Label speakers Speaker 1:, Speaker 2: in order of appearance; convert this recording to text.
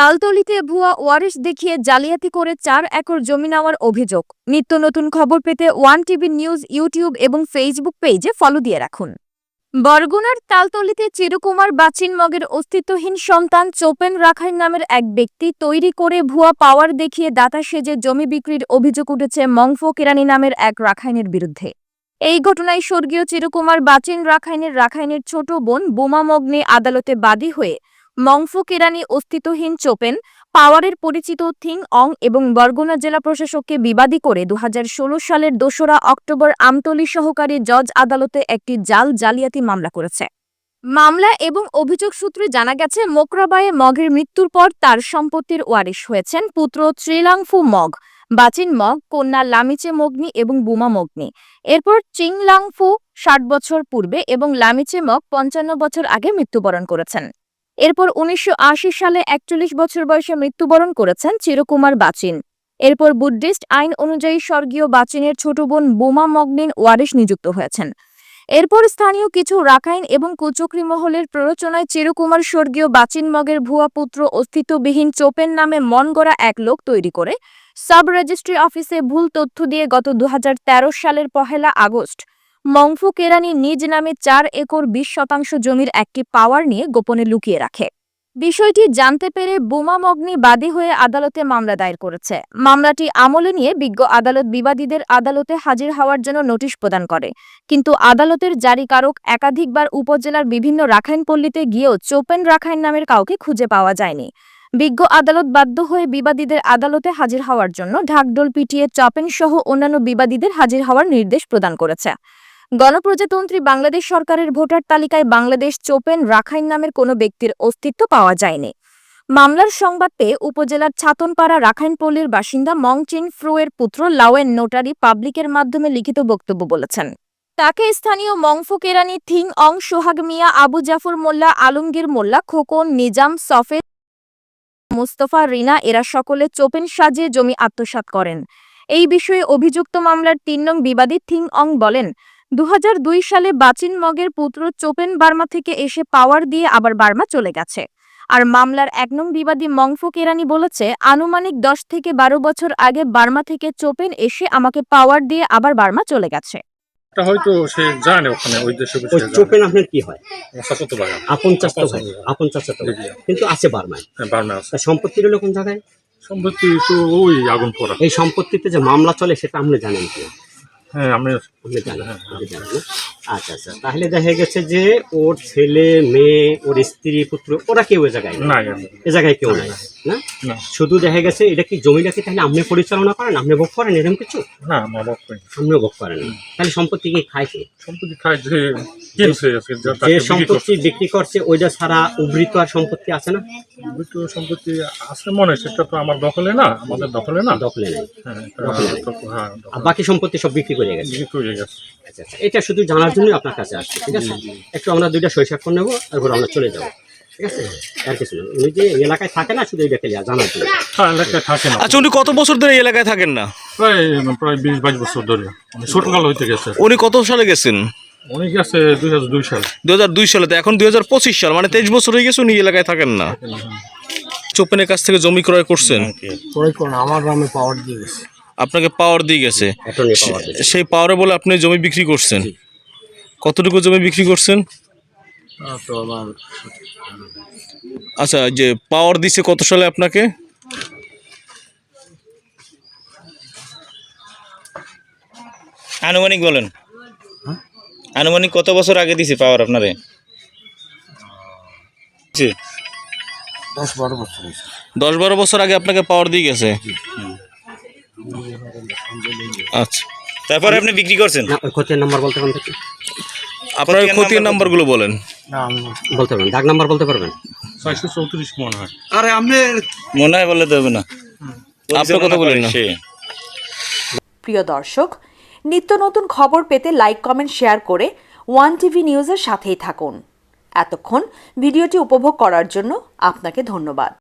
Speaker 1: তালতলিতে ভুয়া ওয়ারিশ দেখিয়ে জালিয়াতি করে চার একর জমি নেওয়ার অভিযোগ। নিত্য নতুন খবর পেতে ওয়ান টিভি নিউজ, ইউটিউব এবং ফেসবুক পেজে ফলো দিয়ে রাখুন। বরগুনার তালতলিতে চিরকুমার বাচিন মগের অস্তিত্বহীন সন্তান চোপেন রাখাইন নামের এক ব্যক্তি তৈরি করে ভুয়া পাওয়ার দেখিয়ে দাতা সেজে জমি বিক্রির অভিযোগ উঠেছে মংফো কেরানি নামের এক রাখাইনের বিরুদ্ধে। এই ঘটনায় স্বর্গীয় চিরকুমার বাচিন রাখাইনের রাখাইনের ছোট বোন বোমা মগ্নে আদালতে বাদী হয়ে মংফু কেরানি অস্তিত্বহীন চোপেন, পাওয়ারের পরিচিত থিং অং এবং বরগুনা জেলা প্রশাসককে বিবাদী করে দু হাজার ষোলো সালের দোসরা অক্টোবর আমতলী সহকারী জজ আদালতে একটি জাল জালিয়াতি মামলা করেছে। মামলা এবং অভিযোগ সূত্রে জানা গেছে, মোকরাবায়ে মগের মৃত্যুর পর তার সম্পত্তির ওয়ারিশ হয়েছেন পুত্র ত্রিলাংফু মগ। বাচিন মগ, কন্যা লামিচে মগ্নি এবং বুমা মগ্নি। এরপর চিংলাংফু ষাট বছর পূর্বে এবং লামিচে মগ পঞ্চান্ন বছর আগে মৃত্যুবরণ করেছেন। এরপর উনিশশো আশি সালে একচল্লিশ বছর বয়সে মৃত্যুবরণ করেছেন চিরকুমার বাচিন। এরপর বুদ্ধিস্ট আইন অনুযায়ী স্বর্গীয় বাচিনের ছোট বোন বোমা মগ্নিন ওয়ারিশ নিযুক্ত হয়েছেন। এরপর স্থানীয় কিছু রাখাইন এবং কুচক্রি মহলের প্ররোচনায় চিরকুমার স্বর্গীয় বাচিন মগের ভুয়া পুত্র অস্তিত্ববিহীন চোপেন নামে মন গড়া এক লোক তৈরি করে। সাব রেজিস্ট্রি অফিসে ভুল তথ্য দিয়ে গত দুহাজার তেরো সালের পহেলা আগস্ট মংফু কেরানি নিজ নামে চার একর বিশ শতাংশ জমির একটি পাওয়ার নিয়ে গোপনে লুকিয়ে রাখে। বিষয়টি জানতে পেরে বোমা মগ্নি বাদী হয়ে আদালতে মামলা দায়ের করেছে। মামলাটি আমলে নিয়ে বিজ্ঞ আদালত বিবাদীদের আদালতে হাজির হওয়ার জন্য নোটিশ প্রদান করে। কিন্তু আদালতের জারিকারক একাধিকবার উপজেলার বিভিন্ন রাখাইন পল্লীতে গিয়েও চোপেন রাখাইন নামের কাউকে খুঁজে পাওয়া যায়নি। বিজ্ঞ আদালত বাধ্য হয়ে বিবাদীদের আদালতে হাজির হওয়ার জন্য ঢাকডোল পিটিয়ে চপেন সহ অন্যান্য বিবাদীদের হাজির হওয়ার নির্দেশ প্রদান করেছে। গণপ্রজাতন্ত্রী বাংলাদেশ সরকারের ভোটার তালিকায় বাংলাদেশ চোপেন রাখাইন নামের কোনো ব্যক্তির অস্তিত্ব পাওয়া যায়নি। মামলার সংবাদ পেয়ে উপজেলার ছাতনপাড়া রাখাইনপল্লীর বাসিন্দা মংচিন ফ্রুয়ের পুত্র লাওয়েন নোটারি পাবলিকের মাধ্যমে লিখিত বক্তব্য বলেছেন। তাকে স্থানীয় মংফু কেরানি থিং অং, সোহাগ মিয়া, আবু জাফর মোল্লা, আলমগীর মোল্লা, খোকন, নিজাম, সফেদ, মুস্তফা, রিনা, এরা সকলে চোপেন সাজিয়ে জমি আত্মসাৎ করেন। এই বিষয়ে অভিযুক্ত মামলার তিন নং বিবাদী থিং অং বলেন দু হাজার দুই সালে বাচিন মগের পুত্র চোপেন বার্মা থেকে এসে পাওয়ার দিয়ে আবার বার্মা চলে গেছে। আর মামলার এক নং বিবাদী মংফো কেরানি বলেছে আনুমানিক দশ থেকে বারো বছর আগে বার্মা থেকে চোপেন এসে আমাকে পাওয়ার দিয়ে আবার বার্মা চলে গেছে।
Speaker 2: হয়তো সে জানে ওখানে ওই দেশে বসে
Speaker 3: ওই
Speaker 2: জানে।
Speaker 3: চোপেন আপনার কি হয়?
Speaker 2: আমার ভাই
Speaker 3: আপন চাচাতো ভাই আপন চাচাতো ভাই।
Speaker 2: জি, জি।
Speaker 3: কিন্তু আছে বার্মায়।
Speaker 2: হ্যাঁ, বার্মা আছে।
Speaker 3: তার সম্পত্তি কোন জায়গায়?
Speaker 2: সম্পত্তি তো ওই আগুন পড়া।
Speaker 3: এই সম্পত্তিতে যে মামলা চলে সেটা আপনি জানেন কি?
Speaker 2: হ্যাঁ আমি
Speaker 3: না? আচ্ছা আচ্ছা। তাহলে দেখা গেছে যে ওর ছেলে মেয়ে ওর স্ত্রী পুত্র ওরা কেউ এ জায়গায়
Speaker 2: না।
Speaker 3: এ জায়গায় কেউ নাই না?
Speaker 2: না।
Speaker 3: শুধু দেখা গেছে এটা কি জমিটা কি তাহলে আপনি পরিচালনা করেন? আপনি ভোগ করেন এরকম কিছু?
Speaker 2: না নাই।
Speaker 3: আপনিও ভোগ করেন তাহলে সম্পত্তি কি কে?
Speaker 2: সম্পত্তি খায় যে কিনছে যে
Speaker 3: সম্পত্তি। বিক্রি করছে ওইটা ছাড়া উবৃত আর সম্পত্তি আছে না?
Speaker 2: বিক্রি সম্পত্তি আছে মনে হয়, সেটা তো আমার দখলে না আমাদের দখলে না।
Speaker 3: দখলে নেই।
Speaker 2: হ্যাঁ হ্যাঁ
Speaker 3: আর বাকি সম্পত্তি সব বিক্রি করে গেছে?
Speaker 2: বিক্রি হয়ে গেছে
Speaker 3: আচ্ছা আচ্ছা। এটা শুধু জানার জন্যই আপনার কাছে আসছে ঠিক আছে? একটু আমরা দুইটা শৈশব করে নেব তারপর আমরা চলে যাব ঠিক আছে? আর কিছু না। উনি যে এলাকায় থাকে না শুধু এইটা খেলে জানার জন্য।
Speaker 2: হ্যাঁ এলাকায় থাকে না।
Speaker 4: আচ্ছা উনি কত বছর ধরে এই এলাকায় থাকেন না?
Speaker 2: প্রায় প্রায় বিশ বাইশ বছর ধরে। ছোটকাল হইতে গেছে।
Speaker 4: উনি কত সালে গেছেন?
Speaker 2: উনি গেছে দুই হাজার দুই সাল।
Speaker 4: দু হাজার দুই সালে তো এখন দুই হাজার পঁচিশ সাল মানে তেইশ বছর হয়ে গেছে উনি এলাকায় থাকেন না। চোপেনের কাছ থেকে জমি ক্রয় করছেন?
Speaker 5: ক্রয় আমার গ্রামে পাওয়ার দিয়ে গেছে।
Speaker 4: আপনাকে পাওয়ার দিয়ে গেছে। সেই পাওয়ারে বলে আপনি জমি বিক্রি করছেন। কতটুকু জমি বিক্রি করছেন? আচ্ছা যে পাওয়ার দিছে কত সালে আপনাকে?
Speaker 6: আনুমানিক বলেন। আনুমানিক কত বছর আগে দিছে পাওয়ার আপনারে? জি।
Speaker 5: দশ বারো বছর
Speaker 4: দশ বারো বছর আগে আপনাকে পাওয়ার দিয়ে গেছে। আচ্ছা।
Speaker 6: তারপরে আপনি বিক্রি করছেন?
Speaker 3: খতিয়ান নাম্বার বলতে পারবেন কি
Speaker 4: আপনার
Speaker 6: খতিয়ান
Speaker 4: নাম্বারগুলো বলেন।
Speaker 3: বলতে পারবেন ডাক নাম্বার বলতে পারবেন?
Speaker 2: ছয়শো চৌত্রিশ মনে হয়।
Speaker 6: মনে হয় বললে দেবে না।
Speaker 4: আপনার কথা বলেন না।
Speaker 7: প্রিয় দর্শক নিত্য নতুন খবর পেতে লাইক কমেন্ট শেয়ার করে ওয়ান টিভি নিউজের সাথেই থাকুন। এতক্ষণ ভিডিওটি উপভোগ করার জন্য আপনাকে ধন্যবাদ।